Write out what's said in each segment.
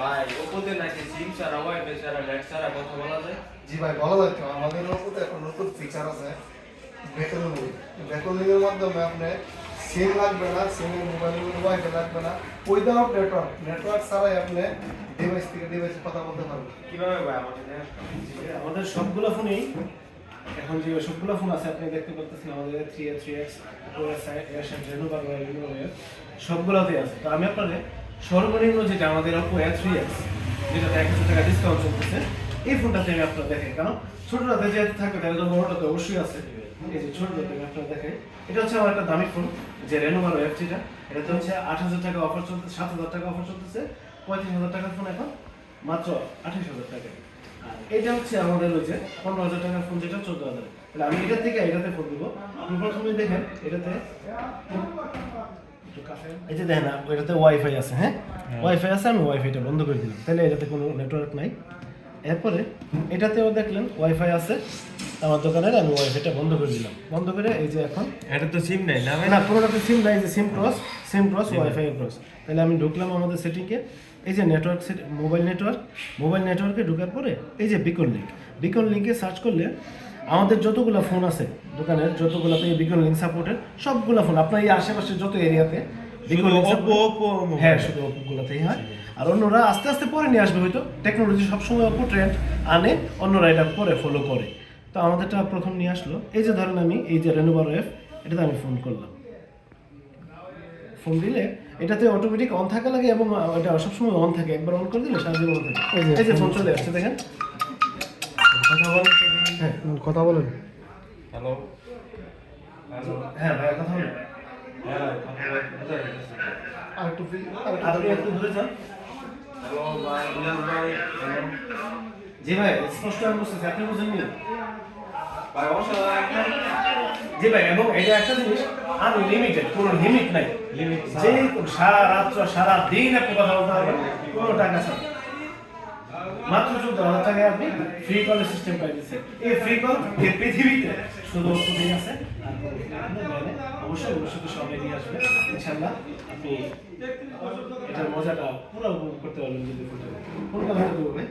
ভাই ওপোতে নাকি সিম ছাড়া ওয়াইফাই ছাড়া নেট ছাড়া কথা বলা যায়? জি ভাই বলা যায় আমাদের ওপরে এখন নতুন ফিচার আছে বেকনলি বেকনলির মাধ্যমে আপনি সিম লাগবে না সিমের মোবাইলের মধ্যে ওয়াইফাই লাগবে না। উইদাউট নেটওয়ার্ক নেটওয়ার্ক ছাড়াই আপনি ডিভাইস থেকে ডিভাইসে কথা বলতে পারবেন। কীভাবে ভাই আমাকে দেখেন আমাদের সবগুলো ফোনেই এখন যে সবগুলো ফোন আছে আপনি দেখতে পাচ্ছেন আমাদের থ্রি এ থ্রি এক্স রেনু বা সবগুলোতেই আছে। তো আমি আপনাদের সর্বনিম্ন যেটা আমাদের অপো এ থ্রি এক্স যেটাতে এক হাজার টাকা ডিসকাউন্ট চলতেছে, এই ফোনটাতে আমি আপনার দেখেন কারণ ছোটটাতে যেহেতু থাকবে তাহলে তো বড়টাতে অবশ্যই আছে। এই যে ছোটটাতে আমি আপনার দেখে এটা হচ্ছে আমার একটা দামি ফোন, যে রেনোভার এফ থ্রিটা এটাতে হচ্ছে আট হাজার টাকা অফার চলতেছে, সাত হাজার টাকা অফার চলতেছে, পঁয়ত্রিশ হাজার টাকার ফোন এখন, মাত্র আঠাশ হাজার টাকা এটা হচ্ছে আমাদের ওই যে পনেরো হাজার টাকার ফোন যেটা, চোদ্দ হাজার তাহলে আমি এটা থেকে এটাতে ফোন দিব আপনি প্রথমে দেখেন, এটাতে এই যে দেখেন এটাতে ওয়াইফাই আছে হ্যাঁ? ওয়াইফাই আছে আমি ওয়াইফাইটা বন্ধ করে দিলাম। তাহলে এটাতে কোনো নেটওয়ার্ক নাই। এরপরে এটাতেও দেখলেন ওয়াইফাই আছে। আমার দোকানের আমি ওয়াইফাইটা বন্ধ করে দিলাম। বন্ধ করে এই যে এখন এটা তো সিম নাই না না পুরোটাতে সিম নাই যে SIM cross SIM cross wifi cross তাহলে আমি ঢুকলাম আমাদের সেটিংয়ে এই যে network set mobile network mobile নেটওয়ার্কে ঢোকার পরে এই যে বিকন লিঙ্ক বিকন লিঙ্কে সার্চ করলে আমাদের যতগুলো ফোন আছে দোকানের যতগুলোতে এই বিকন লিঙ্ক সাপোর্টেড সবগুলো ফোন আপনার এই আশেপাশে যত এরিয়াতে হ্যাঁ। শুধু ওপোগুলোতেই হয়। আর অন্যরা আস্তে আস্তে পরে নিয়ে আসবে হয়তো। টেকনোলজি সবসময় অপো ট্রেন্ড আনে অন্যরা এটা পরে ফলো করে। তো আমাদেরটা প্রথম নিয়ে আসলো। এই যে ধরেন আমি এই যে রেনোভার এফ এটাতে আমি ফোন করলাম। ফোন দিলে এটাতে অটোমেটিক অন থাকা লাগে এবং এটা সবসময় অন থাকে। একবার অন করে দিলে সারা জীবন থাকে। এই যে ফোন চলে আসছে দেখেন। কথা বল হ্যাঁ কথা বলেন। হ্যালো। হ্যাঁ ভাইয়া কথা বলেন। হ্যাঁ কথা বল কোথায় গেছে আর একটু একটু দূরে যান। হ্যালো ভাই ভাই জি ভাই স্পষ্ট আমি বুঝতেছি আপনি বুঝেননি? ভাই জি ভাই এবং এটা একটা জিনিস আনলিমিটেড কোনো লিমিট নাই। লিমিট যে সারা রাত্র সারা দিন আপনি কথা বলতে পারবেন কোনো টাকা ছাড়া। মাত্র চোদ্দ হাজার টাকায় আপনি ফ্রি কলের সিস্টেম পাই দিচ্ছেন এই ফ্রি কল এই পৃথিবীতে শুধু ওষুধই আছে। অবশ্যই ভবিষ্যতে সবাই নিয়ে আসবে। ইনশাল্লাহ আপনি এটার মজাটা পুরো উপভোগ করতে পারবেন যদি কোন কথা ভাই?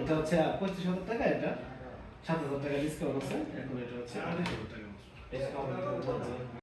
এটা হচ্ছে পঁচিশ হাজার টাকা এটা সাত হাজার টাকা ডিসকাউন্ট আছে। এখন এটা হচ্ছে আঠাশ হাজার টাকা।